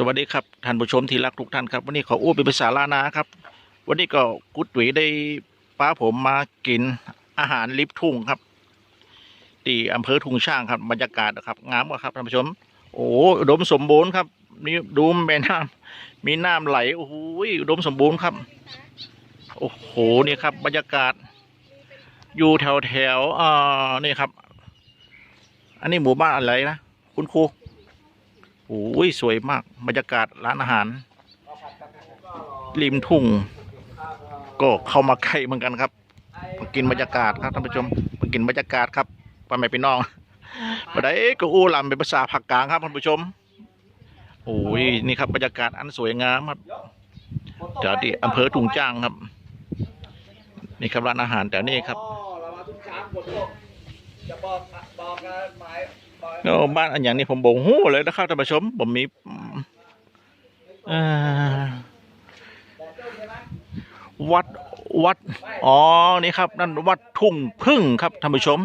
สวัสดีครับท่านผู้ชมที่รักทุกท่านครับ วันนี้ขออู้เป็นภาษาลานาครับ วันนี้ก็กุดตุ๋ยได้ป้าผมมากินอาหารลิฟทุ่งครับที่อำเภอทุ่งช่างครับบรรยากาศนะครับงามกว่าครับท่านผู้ชม โอ้อุดมสมบูรณ์ครับนี่ดูแม่น้ำมีน้ำไหลโอ้โหอุดมสมบูรณ์ครับ โอ้โหนี่ครับ บรรยากาศ อยู่แถวแถวอ่านี่ครับ อันนี้หมู่บ้านอะไรนะคุณครู โอ้ยสวยมากบรรยากาศร้านอาหาร ริมทุ่ง ก็เข้ามาใกล้เหมือนกันครับมากินบรรยากาศครับท่านผู้ชมมากินบรรยากาศครับไปไม่ไปน้องมาได้ก็อู้ลำเป็นภาษาภาคกลางครับท่านผู้ชมโอ้ยนี่ครับบรรยากาศอันสวยงามครับจากที่อำเภอทุ่งจ้างครับ นี่ครับร้านอาหารแต่นี่ครับจะบอกบอกกันหมาย โอ้บ้านอันอย่างนี้ผมบอกหู้เลยนะครับท่านผู้ชมผมมีวัดวัด อ๋อ นี่ครับ นั่นวัดทุ่งพึ่งครับท่านผู้ชม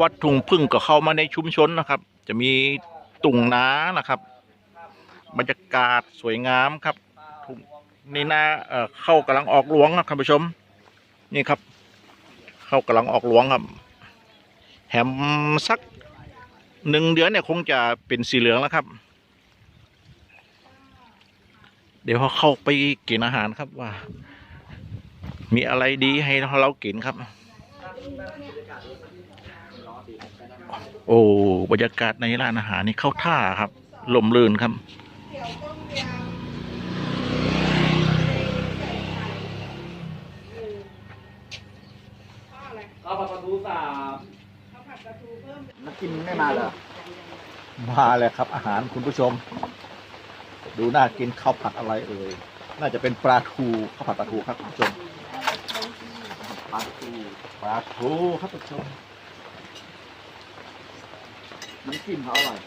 วัดทุ่งพึ่งก็เข้ามาในชุมชนนะครับ จะมีตุ่งน้านะครับ บรรยากาศสวยงามครับนี่นาเอ่อเข้ากำลังออกหลวงครับท่านผู้ชม นี่ครับ เข้ากำลังออกหลวงครับ แหมสัก หนึ่งเดือนเนี่ยคงจะเป็นสีเหลืองแล้วครับ เดี๋ยวเขาเข้าไปกินอาหารครับว่า มีอะไรดีให้เรากินครับ โอ้บรรยากาศในร้านอาหารนี่เข้าท่าครับลมลื่นครับ ข้าวผัดปลาทูสาม น้ำจิ้มไม่มาเหรอมาเลยครับ อาหารคุณผู้ชม ดูน่ากินข้าวผัดอะไรเอ่ยน่าจะเป็นปลาทูข้าวผัดปลาทูครับคุณผู้ชมปลาทูปลาทูครับคุณผู้ชมน้ำจิ้มเขาอร่อย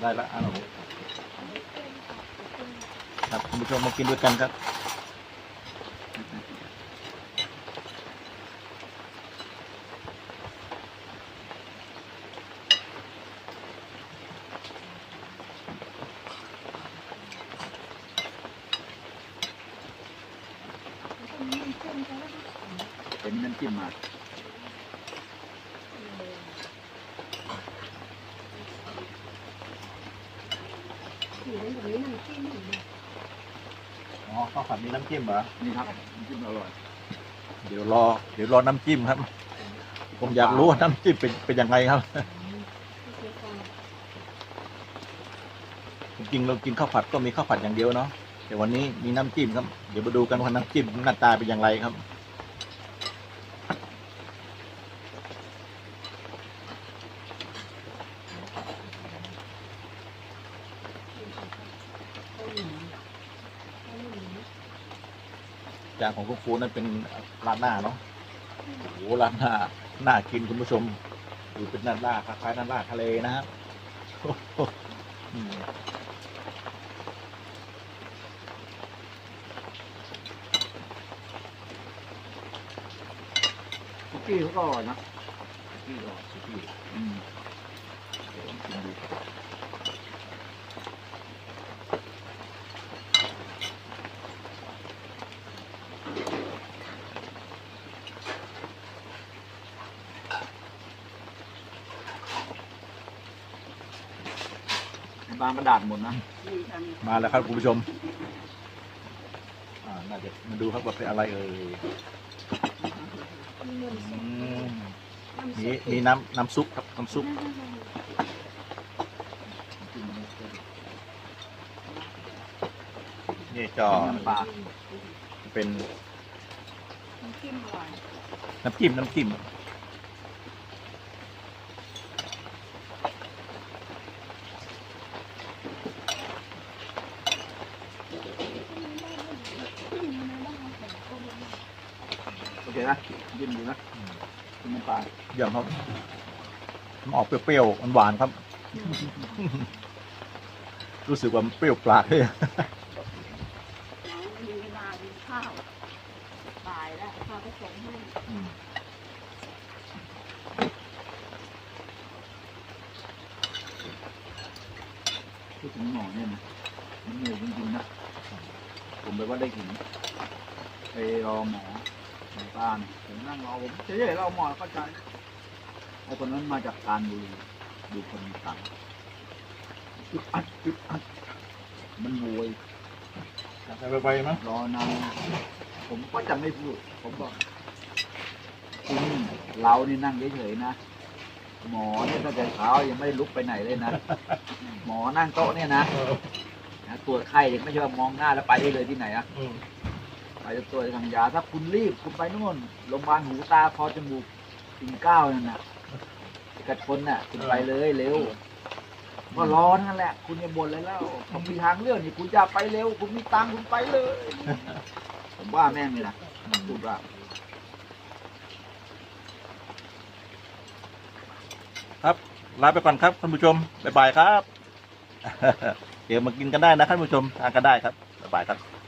ได้ละอันนี้ครับคุณผู้ชมมากินด้วยกันครับเป็นน้ำจิ้มมา อ๋อข้าวผัดมีน้ำจิ้มเหรอนี่ครับน้ำจิ้มอร่อย เดี๋ยวรอ เดี๋ยวรอน้ำจิ้มครับ ผมอยากรู้ว่าน้ำจิ้มเป็นเป็นยังไงครับจริงๆเรากินข้าวผัดก็มีข้าวผัดอย่างเดียวเนาะแต่วันนี้มีน้ำจิ้มครับ เดี๋ยวมาดูกันว่าน้ำจิ้มหน้าตาเป็นอย่างไรครับ จานของคุณครูนั่นเป็นร้านหน้าเนาะโอ้โหร้านหน้าน่ากินคุณผู้ชมดูเป็นน้าล่าคล้ายๆน้าล่าทะเลนะฮะโอ้โหอืมคุกกี้เขาก็อร่อยนะสุกี้ก่อนสุกี้อืมเดี๋ยวลองกินดู บางกระดาษหมดนะ มาแล้วครับคุณผู้ชม อ่า น่าจะมาดูครับว่าเป็นอะไรเอ่ยอืมมีมีน้ำน้ำซุปครับน้ำซุป นี่จอปลาเป็นน้ำจิ้มอร่อยน้ำจิ้ม น้ำจิ้มอเคนะยิ้มดีนะกินน้ำปลาเยี่ยมครับมันออกเปรี้ยวๆหวานๆครับ รู้สึกว่ามันเปรี้ยวปากเลยมีเวลากินข้าวบ่ายแล้วข้าวไปส่งให้พูดถึงหมอเนี่ยนะมันเหนื่อยจริงๆนะ ผมไปว่าได้กินไปรอหมอ หมอป้าเนี่ยผมนั่งรอผมเฉยๆรอหมอเข้าใจไอ้คนนั้นมาจากการดูดูคนต่างอึดอัดอึดอัดมันโวยไปไปมั้งรอนานผมก็จะไม่พูด ผมบอกคุณเรานี่นั่งเฉยๆนะหมอเนี่ยตั้งแต่เช้ายังไม่ลุกไปไหนเลยนะ หมอนั่งโต๊ะเนี่ยนะนะตรวจไข้ยังไม่ใช่ว่ามองหน้าแล้วไปได้เลยที่ไหนอะ ไปจะตรวจทางยา ถ้าคุณรีบคุณไปนู่นโรงพยาบาลหูตาคอจมูกปิ่นเก้านั่นน่ะกัดคนน่ะคุณไปเลยเร็วก็ร้อนนั่นแหละ คุณอย่าบ่นเลยแล้วผมมีทางเลือกนี่คุณจะไปเร็ว คุณมีตังคุณไปเลย ผมว่าแม่งเลยนะพูดว่าครับลาไปก่อนครับท่านผู้ชมบ๊ายบายครับ เดี๋ยวมากินกันได้นะท่านผู้ชมทานกันได้ครับบ๊ายบายครับ